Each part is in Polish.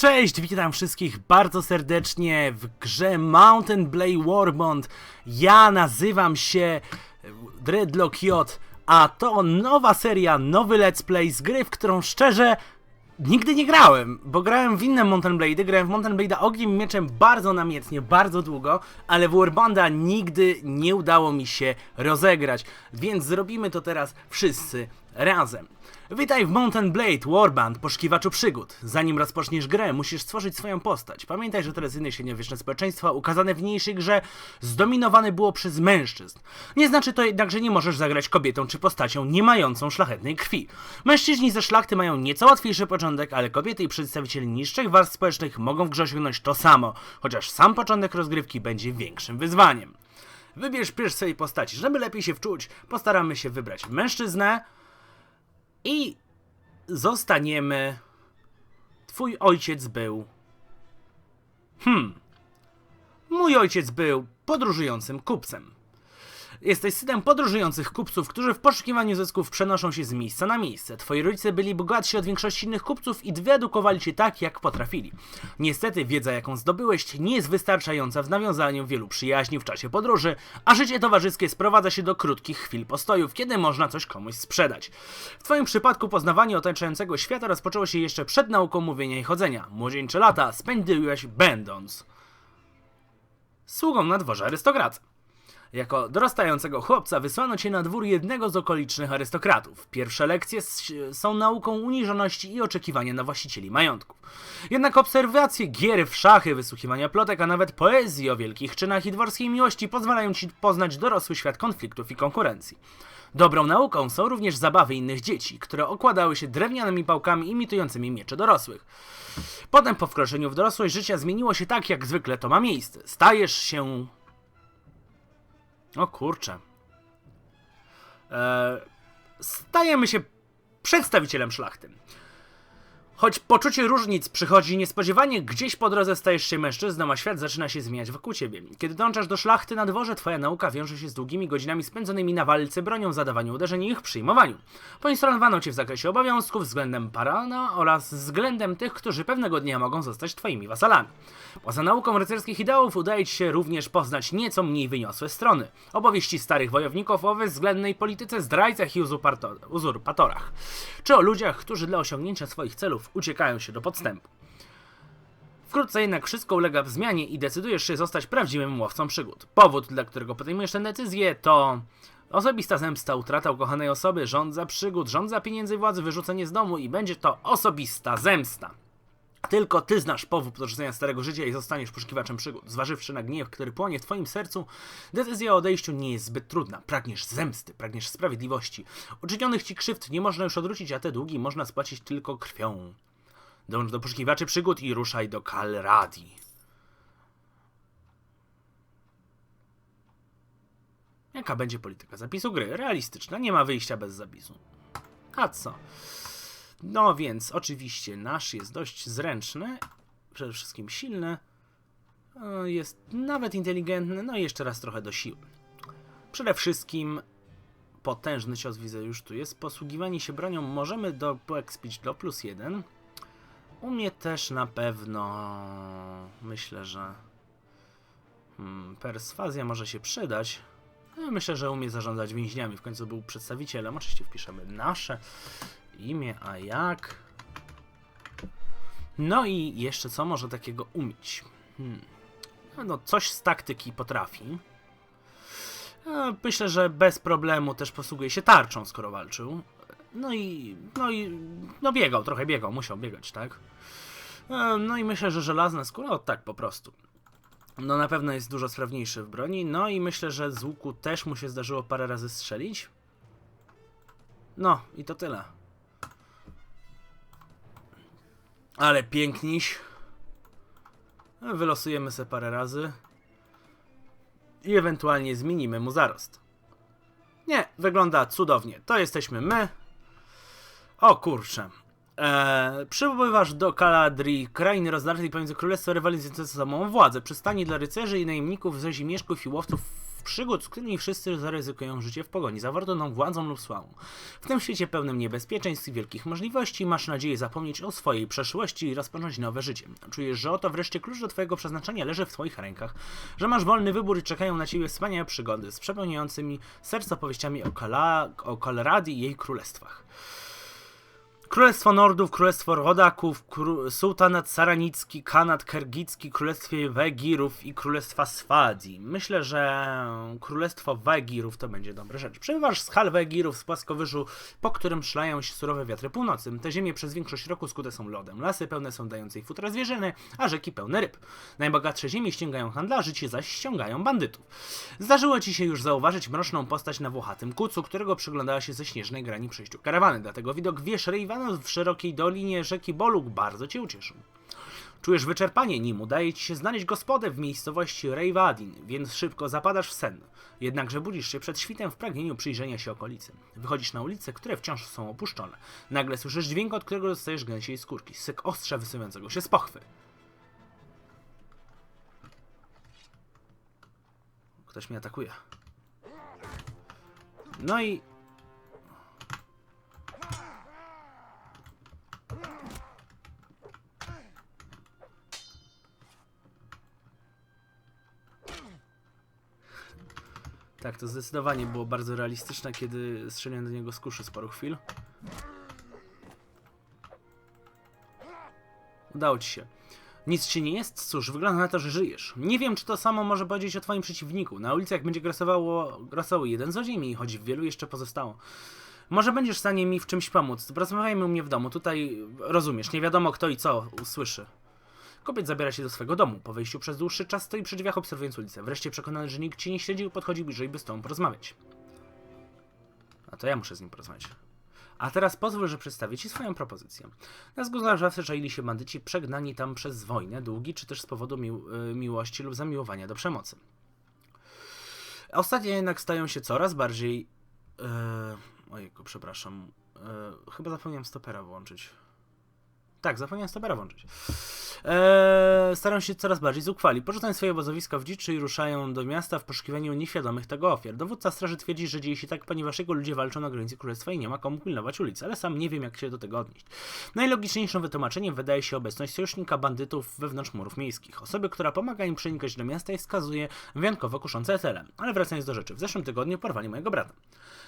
Cześć, witam wszystkich bardzo serdecznie w grze Mountain Blade Warbond. Ja nazywam się Dreadlock J, a to nowa seria, nowy let's play z gry, w którą szczerze nigdy nie grałem, bo grałem w inne Mountain Blade, grałem w Mountain Blade'a ogniem mieczem bardzo namiętnie, bardzo długo, ale w nigdy nie udało mi się rozegrać, więc zrobimy to teraz wszyscy razem. Witaj w Mountain Blade Warband, poszukiwaczu przygód. Zanim rozpoczniesz grę, musisz stworzyć swoją postać. Pamiętaj, że tradycyjne średniowieczne społeczeństwa ukazane w niniejszej grze zdominowane było przez mężczyzn. Nie znaczy to jednak, że nie możesz zagrać kobietą czy postacią nie mającą szlachetnej krwi. Mężczyźni ze szlachty mają nieco łatwiejszy początek, ale kobiety i przedstawiciele niższych warstw społecznych mogą w grze osiągnąć to samo, chociaż sam początek rozgrywki będzie większym wyzwaniem. Wybierz pierwszy swojej postaci. Żeby lepiej się wczuć, postaramy się wybrać mężczyznę, i zostaniemy. Twój ojciec był. Hmm. Mój ojciec był podróżującym kupcem. Jesteś synem podróżujących kupców, którzy w poszukiwaniu zysków przenoszą się z miejsca na miejsce. Twoi rodzice byli bogatsi od większości innych kupców i wyedukowali cię tak, jak potrafili. Niestety, wiedza, jaką zdobyłeś, nie jest wystarczająca w nawiązaniu wielu przyjaźni w czasie podróży, a życie towarzyskie sprowadza się do krótkich chwil postojów, kiedy można coś komuś sprzedać. W twoim przypadku poznawanie otaczającego świata rozpoczęło się jeszcze przed nauką mówienia i chodzenia. Młodzieńcze lata spędziłeś będąc sługą na dworze arystokrata. Jako dorastającego chłopca wysłano cię na dwór jednego z okolicznych arystokratów. Pierwsze lekcje są nauką uniżoności i oczekiwania na właścicieli majątków. Jednak obserwacje gier w szachy, wysłuchiwania plotek, a nawet poezji o wielkich czynach i dworskiej miłości pozwalają ci poznać dorosły świat konfliktów i konkurencji. Dobrą nauką są również zabawy innych dzieci, które okładały się drewnianymi pałkami imitującymi miecze dorosłych. Potem po wkroczeniu w dorosłość życia zmieniło się tak, jak zwykle to ma miejsce. Stajesz się o kurczę. Eee, stajemy się przedstawicielem szlachty. Choć poczucie różnic przychodzi niespodziewanie, gdzieś po drodze stajesz się mężczyzną, a świat zaczyna się zmieniać wokół ciebie. Kiedy dążasz do szlachty na dworze, twoja nauka wiąże się z długimi godzinami spędzonymi na walce, bronią, zadawaniu uderzeń i ich przyjmowaniu. Poinstruowano cię w zakresie obowiązków względem parana oraz względem tych, którzy pewnego dnia mogą zostać twoimi wasalami. Poza nauką rycerskich ideałów udaje ci się również poznać nieco mniej wyniosłe strony. Opowieści starych wojowników o bezwzględnej polityce, zdrajcach i uzurpatorach. Czy o ludziach, którzy dla osiągnięcia swoich celów uciekają się do podstępu. Wkrótce jednak wszystko ulega zmianie i decydujesz się zostać prawdziwym łowcą przygód. Powód, dla którego podejmujesz tę decyzję to osobista zemsta, utrata ukochanej osoby, rządza przygód, rządza pieniędzy władzy, wyrzucenie z domu i będzie to osobista zemsta. Tylko ty znasz powód podrzucenia starego życia i zostaniesz poszukiwaczem przygód. Zważywszy na gniew, który płonie w twoim sercu, decyzja o odejściu nie jest zbyt trudna. Pragniesz zemsty, pragniesz sprawiedliwości. Uczynionych ci krzywd nie można już odwrócić, a te długi można spłacić tylko krwią. Dąż do poszukiwaczy przygód i ruszaj do Kalradi. Jaka będzie polityka zapisu gry? Realistyczna, nie ma wyjścia bez zapisu. A co? No więc, oczywiście, nasz jest dość zręczny, przede wszystkim silny, e, jest nawet inteligentny, no i jeszcze raz trochę do siły. Przede wszystkim potężny cios, widzę już tu jest. Posługiwanie się bronią możemy do poekspić do plus jeden. U mnie też na pewno myślę, że hmm, perswazja może się przydać. No, myślę, że umie zarządzać więźniami. W końcu był przedstawicielem. Oczywiście wpiszemy nasze imię, a jak? No i jeszcze co może takiego umieć? Hmm. No, coś z taktyki potrafi. E, myślę, że bez problemu też posługuje się tarczą, skoro walczył. No i, no i, no biegał, trochę biegał, musiał biegać, tak? E, no i myślę, że żelazna skóra, o tak po prostu. No na pewno jest dużo sprawniejszy w broni, no i myślę, że z łuku też mu się zdarzyło parę razy strzelić. No i to tyle. Ale piękniś. No, wylosujemy sobie parę razy. I ewentualnie zmienimy mu zarost. Nie, wygląda cudownie. To jesteśmy my. O kurczę. Eee, przybywasz do Kaladri, krainy rozdartej pomiędzy królestwem rywalizujące ze sobą władzę. Przystani dla rycerzy i najemników, rzezimieszków i łowców przygód, z którymi wszyscy zaryzykują życie w pogoni za władzą lub sławą. W tym świecie pełnym niebezpieczeństw i wielkich możliwości masz nadzieję zapomnieć o swojej przeszłości i rozpocząć nowe życie. Czujesz, że oto wreszcie klucz do twojego przeznaczenia leży w twoich rękach, że masz wolny wybór i czekają na ciebie wspaniałe przygody z przepełniającymi serce opowieściami o, Kala, o i jej królestwach. Królestwo Nordów, Królestwo Rodaków, kró- Sułtanat Saranicki, Kanat Kergicki, Królestwie Wegirów i Królestwa Swadzi. Myślę, że Królestwo Wegirów to będzie dobra rzecz. Przebywasz z hal Wegirów z płaskowyżu, po którym szlają się surowe wiatry północy. Te ziemie przez większość roku skute są lodem. Lasy pełne są dającej futra zwierzyny, a rzeki pełne ryb. Najbogatsze ziemie ściągają handlarzy, ci zaś ściągają bandytów. Zdarzyło ci się już zauważyć mroczną postać na włochatym kucu, którego przyglądała się ze śnieżnej grani przejściu karawany. Dlatego widok wież W szerokiej dolinie rzeki Boluk bardzo cię ucieszył. Czujesz wyczerpanie, nim udaje ci się znaleźć gospodę w miejscowości Rejwadin, więc szybko zapadasz w sen. Jednakże budzisz się przed świtem w pragnieniu przyjrzenia się okolicy. Wychodzisz na ulice, które wciąż są opuszczone. Nagle słyszysz dźwięk, od którego dostajesz gęsiej skórki. Syk ostrza wysuwającego się z pochwy. Ktoś mnie atakuje. No i Tak, to zdecydowanie było bardzo realistyczne, kiedy strzeliłem do niego z kuszy z paru chwil. Udało ci się. Nic ci nie jest? Cóż, wygląda na to, że żyjesz. Nie wiem, czy to samo może powiedzieć o twoim przeciwniku. Na ulicach będzie grasowało, grasował jeden złodziej mniej, choć wielu jeszcze pozostało. Może będziesz w stanie mi w czymś pomóc. Porozmawiajmy u mnie w domu. Tutaj, rozumiesz, nie wiadomo kto i co usłyszy. Kobiet zabiera się do swego domu. Po wejściu przez dłuższy czas stoi przy drzwiach obserwując ulicę. Wreszcie przekonany, że nikt cię nie śledził, podchodzi bliżej, by z tobą porozmawiać. A to ja muszę z nim porozmawiać. A teraz pozwól, że przedstawię Ci swoją propozycję. Na wzgórzach zawsze czaili się bandyci przegnani tam przez wojnę, długi, czy też z powodu mił y, miłości lub zamiłowania do przemocy. Ostatnio jednak stają się coraz bardziej... Yy, ojejku, przepraszam. Yy, chyba zapomniałem stopera włączyć. Tak, zapomniałem stopera włączyć. Eee, się coraz bardziej zuchwali. Porzucają swoje obozowiska w dziczy i ruszają do miasta w poszukiwaniu nieświadomych tego ofiar. Dowódca straży twierdzi, że dzieje się tak, ponieważ jego ludzie walczą na granicy królestwa i nie ma komu pilnować ulicy, ale sam nie wiem, jak się do tego odnieść. Najlogiczniejszym wytłumaczeniem wydaje się obecność sojusznika bandytów wewnątrz murów miejskich. Osoby, która pomaga im przenikać do miasta i wskazuje wyjątkowo kuszące cele. Ale wracając do rzeczy, w zeszłym tygodniu porwali mojego brata.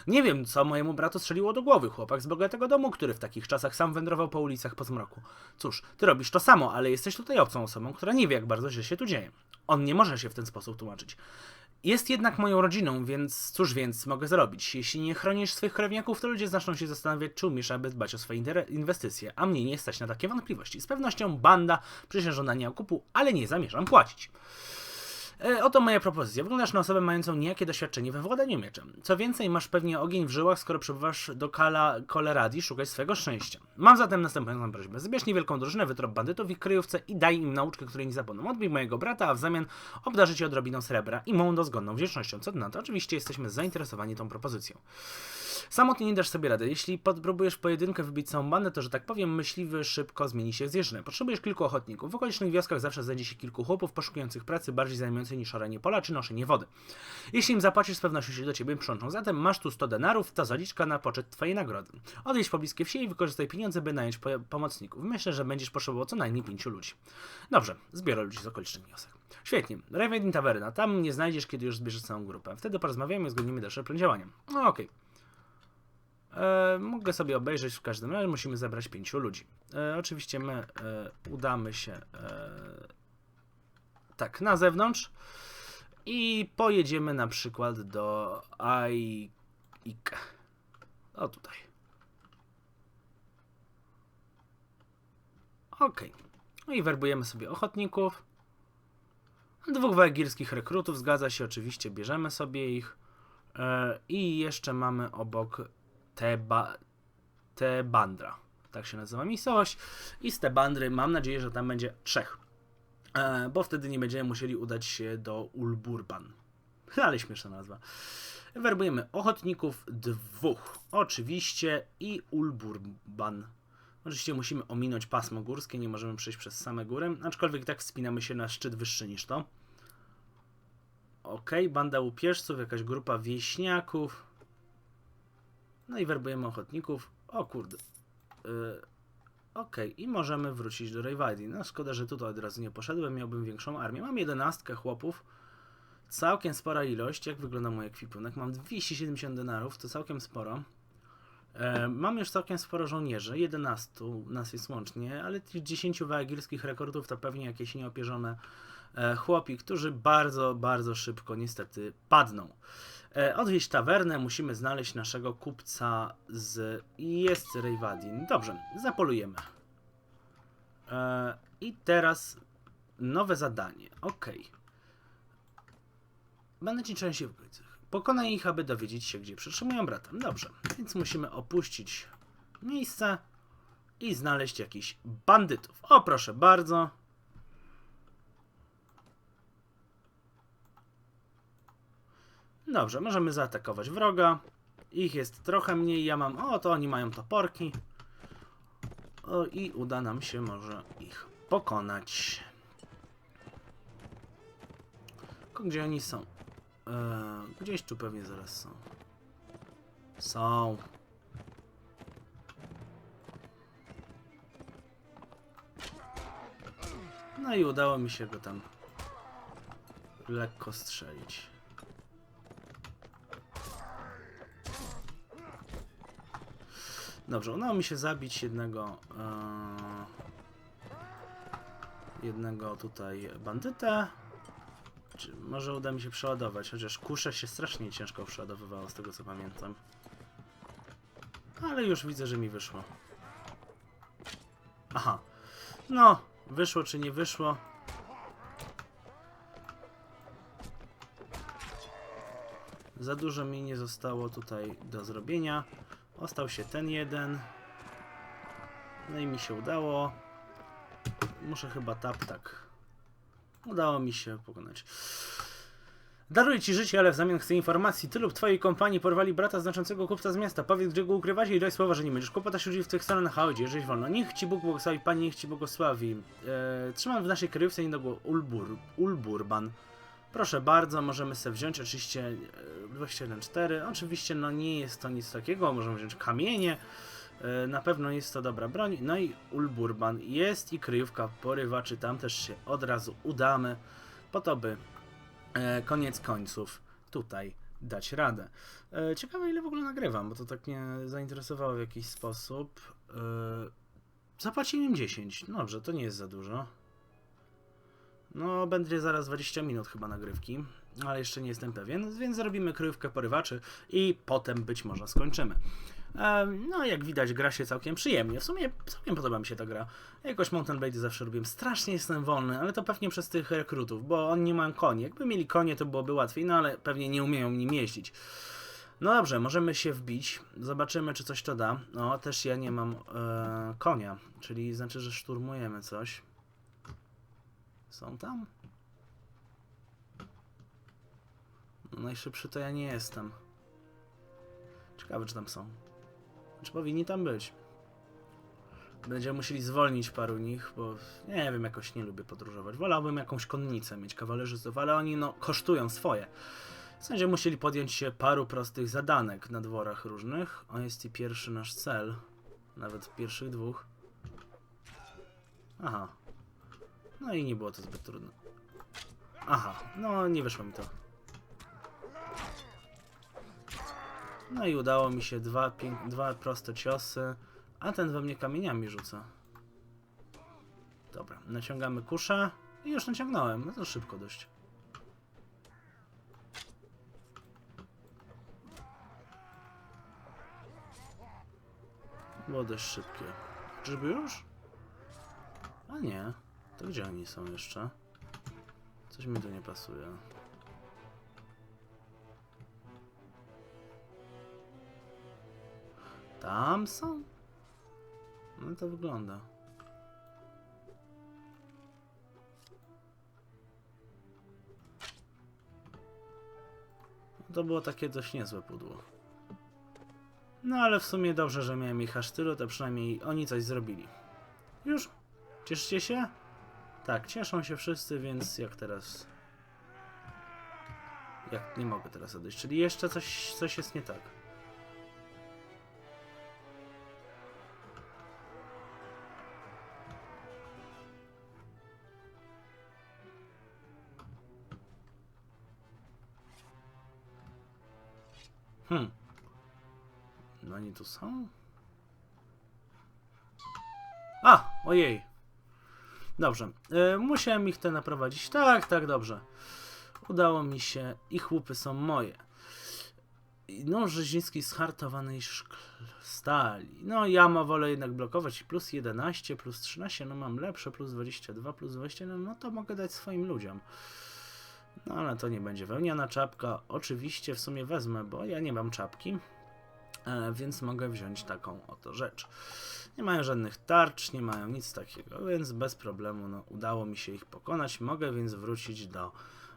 Nie wiem, co mojemu bratu strzeliło do głowy. Chłopak z bogatego domu, który w takich czasach sam wędrował po ulicach po zmroku. Cóż, ty robisz to samo, ale jesteś tutaj obcą osobą, która nie wie, jak bardzo źle się tu dzieje. On nie może się w ten sposób tłumaczyć. Jest jednak moją rodziną, więc cóż więc mogę zrobić? Jeśli nie chronisz swoich krewniaków, to ludzie zaczną się zastanawiać, czy umiesz, aby dbać o swoje inwestycje, a mnie nie stać na takie wątpliwości. Z pewnością banda przysiężona nie okupu, ale nie zamierzam płacić. E, oto moja propozycja. Wyglądasz na osobę mającą niejakie doświadczenie we władaniu mieczem. Co więcej, masz pewnie ogień w żyłach, skoro przebywasz do Kala Koleradii szukać swego szczęścia. Mam zatem następującą prośbę. Zbierz niewielką drużynę, wytrop bandytów ich kryjówce i daj im nauczkę, której nie zapomną. Odbij mojego brata, a w zamian obdarzy cię odrobiną srebra i mą dozgonną wdzięcznością. Co na to? Oczywiście jesteśmy zainteresowani tą propozycją. Samotnie nie dasz sobie rady. Jeśli próbujesz pojedynkę wybić całą bandę, to, że tak powiem, myśliwy szybko zmieni się w zwierzynę. Potrzebujesz kilku ochotników. W okolicznych wioskach zawsze znajdzie się kilku chłopów poszukujących pracy bardziej zajmującej niż oranie pola czy noszenie wody. Jeśli im zapłacisz, z pewnością się do ciebie przyłączą. Zatem masz tu 100 denarów, to zaliczka na poczet twojej nagrody. Odejdź w pobliskie wsie i wykorzystaj pieniądze, by nająć po pomocników. Myślę, że będziesz potrzebował co najmniej pięciu ludzi. Dobrze, zbiorę ludzi z okolicznych wiosek. Świetnie. Raven Taverna. Tam nie znajdziesz, kiedy już zbierzesz całą grupę. Wtedy porozmawiamy i uzgodnimy dalsze plan działania. No okej. Okay. E, mogę sobie obejrzeć w każdym razie, musimy zebrać pięciu ludzi. E, oczywiście my e, udamy się e, tak na zewnątrz i pojedziemy na przykład do Aik. O tutaj. Ok. No i werbujemy sobie ochotników. Dwóch węgierskich rekrutów, zgadza się, oczywiście bierzemy sobie ich. E, I jeszcze mamy obok Teba, Tebandra. Tak się nazywa miejscowość. I z Tebandry mam nadzieję, że tam będzie trzech. E, bo wtedy nie będziemy musieli udać się do Ulburban. Ale śmieszna nazwa. Werbujemy ochotników dwóch. Oczywiście i Ulburban. Oczywiście musimy ominąć pasmo górskie, nie możemy przejść przez same góry, aczkolwiek tak wspinamy się na szczyt wyższy niż to. Okej, banda łupieżców, jakaś grupa wieśniaków. No i werbujemy ochotników. O kurde. Yy, Okej, i możemy wrócić do Rejwadi. No szkoda, że tutaj od razu nie poszedłem, miałbym większą armię. Mam 11 chłopów. Całkiem spora ilość. Jak wygląda mój ekwipunek? Mam 270 denarów, to całkiem sporo. E, mam już całkiem sporo żołnierzy, 11 nas jest łącznie, ale tych 10 wałagirskich rekordów to pewnie jakieś nieopierzone e, chłopi, którzy bardzo, bardzo szybko niestety padną. E, odwieźć tawernę, musimy znaleźć naszego kupca z... jest Rejwadin. Dobrze, zapolujemy. E, I teraz nowe zadanie, okej. Będę ci częściej w okolicy. Pokonaj ich, aby dowiedzieć się, gdzie przetrzymują brata. Dobrze, więc musimy opuścić miejsce i znaleźć jakichś bandytów. O, proszę bardzo. Dobrze, możemy zaatakować wroga. Ich jest trochę mniej, ja mam... O, to oni mają toporki. O, i uda nam się może ich pokonać. Gdzie oni są? Eee, gdzieś tu pewnie zaraz są. Są. No i udało mi się go tam lekko strzelić. Dobrze, udało mi się zabić jednego eee, jednego tutaj bandytę. Czy może uda mi się przeładować, chociaż kusze się strasznie ciężko przeładowywało z tego co pamiętam. Ale już widzę, że mi wyszło. Aha. No, wyszło czy nie wyszło. Za dużo mi nie zostało tutaj do zrobienia. Ostał się ten jeden. No i mi się udało. Muszę chyba tap tak. Udało mi się pokonać. Daruję ci życie, ale w zamian chcę informacji. Ty lub twojej kompanii porwali brata znaczącego kupca z miasta. Powiedz, gdzie go ukrywacie i daj słowa, że nie będziesz kłopotać ludzi w tych stronach, a chodzi, żyć wolno. Niech ci Bóg błogosławi, Panie, niech ci błogosławi. Eee, trzymam w naszej kryjówce niedługo Ulbur, Ulburban. Proszę bardzo, możemy sobie wziąć oczywiście e, 21.4. Oczywiście no nie jest to nic takiego, możemy wziąć kamienie. E, Na pewno jest to dobra broń. No i Ulburban jest i kryjówka porywaczy, tam też się od razu udamy, po to by e, koniec końców tutaj dać radę. E, ciekawe ile w ogóle nagrywam, bo to tak mnie zainteresowało w jakiś sposób. E, zapłaciłem im 10. Dobrze, to nie jest za dużo. No, będzie zaraz 20 minut chyba nagrywki, ale jeszcze nie jestem pewien, więc zrobimy kryjówkę porywaczy i potem być może skończymy. Em, No, jak widać, gra się całkiem przyjemnie. W sumie całkiem podoba mi się ta gra. Jakoś Mountain Blade zawsze robiłem. Strasznie jestem wolny, ale to pewnie przez tych rekrutów, bo oni nie mają koni. Jakby mieli konie, to byłoby łatwiej, no ale pewnie nie umieją nim jeździć. No dobrze, możemy się wbić. Zobaczymy, czy coś to da. No, też ja nie mam e, konia, czyli znaczy, że szturmujemy coś. Są tam? No, najszybszy to ja nie jestem. Ciekawe, czy tam są. Czy powinni tam być? Będziemy musieli zwolnić paru nich, bo nie wiem, jakoś nie lubię podróżować. Wolałbym jakąś konnicę mieć kawalerzystów, ale oni no kosztują swoje. Będziemy musieli podjąć się paru prostych zadanek na dworach różnych. O, jest i pierwszy nasz cel. Nawet pierwszych dwóch. Aha. No i nie było to zbyt trudne. Aha, no nie wyszło mi to. No i udało mi się dwa, dwa proste ciosy, a ten we mnie kamieniami rzuca. Dobra, naciągamy kuszę i już naciągnąłem, no to szybko dość. Było dość szybkie. Czyżby już? A nie. To gdzie oni są jeszcze? Coś mi tu nie pasuje. Tam są? No to wygląda. To było takie dość niezłe pudło. No ale w sumie dobrze, że miałem ich aż tylu, to przynajmniej oni coś zrobili. Już? Cieszycie się? Tak, cieszą się wszyscy, więc jak teraz? Jak nie mogę teraz odejść, czyli jeszcze coś, coś jest nie tak. Hmm. No oni tu są? A, ojej. Dobrze. E, musiałem ich te naprowadzić. Tak, tak, dobrze. Udało mi się. Ich łupy są moje. I Nóż rzeźnicki z hartowanej stali. No ja ma wolę jednak blokować. Plus 11, plus 13, no mam lepsze. Plus 22, plus 20, no, no to mogę dać swoim ludziom. No ale to nie będzie wełniana czapka. Oczywiście w sumie wezmę, bo ja nie mam czapki. E, więc mogę wziąć taką oto rzecz. Nie mają żadnych tarcz, nie mają nic takiego, więc bez problemu no, udało mi się ich pokonać. Mogę więc wrócić do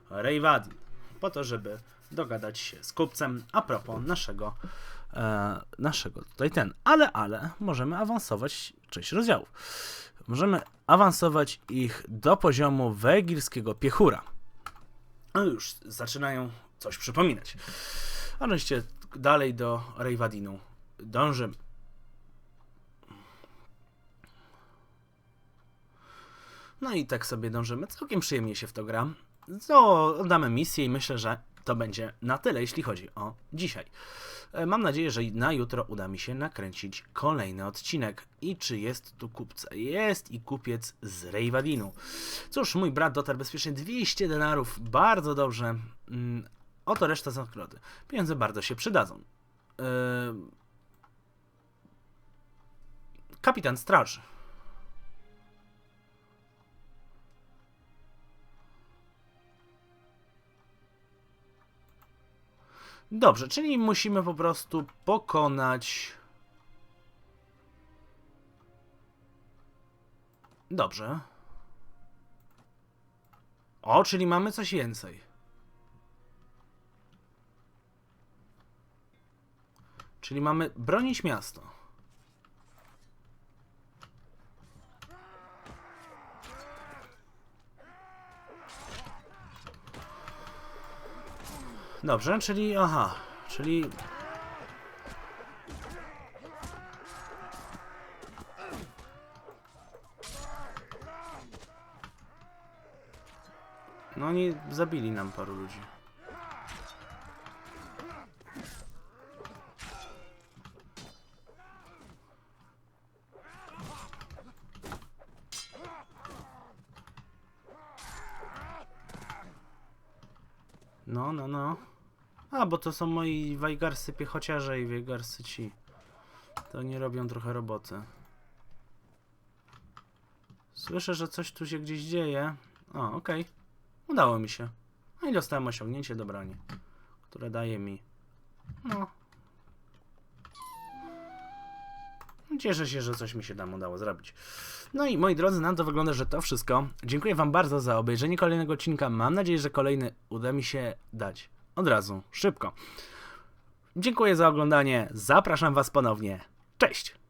Rejwadin po to, żeby dogadać się z kupcem a propos naszego, e, naszego tutaj ten. Ale, ale możemy awansować część rozdziałów. Możemy awansować ich do poziomu wegirskiego piechura. No już zaczynają coś przypominać. Oczywiście dalej do Rejwadinu dążymy. No i tak sobie dążymy. Całkiem przyjemnie się w to gra. To oddamy misję i myślę, że to będzie na tyle, jeśli chodzi o dzisiaj. E, Mam nadzieję, że na jutro uda mi się nakręcić kolejny odcinek. I czy jest tu kupca? Jest i kupiec z Rejwadinu. Cóż, mój brat dotarł bezpiecznie 200 denarów. Bardzo dobrze. Mm, Oto reszta z nagrody. Pieniądze bardzo się przydadzą. Yy... Kapitan straży. Dobrze, czyli musimy po prostu pokonać. Dobrze. O, czyli mamy coś więcej. Czyli mamy bronić miasto. Dobrze, czyli aha, czyli No oni zabili nam paru ludzi. No, no, no. A, bo to są moi wajgarscy piechociarze i wajgarscy ci. To nie robią trochę roboty. Słyszę, że coś tu się gdzieś dzieje. O, okej. Udało mi się. No i dostałem osiągnięcie do broni, które daje mi. No. Cieszę się, że coś mi się tam udało zrobić. No i moi drodzy, na to wygląda, że to wszystko. Dziękuję Wam bardzo za obejrzenie kolejnego odcinka. Mam nadzieję, że kolejny uda mi się dać od razu, szybko. Dziękuję za oglądanie. Zapraszam Was ponownie. Cześć!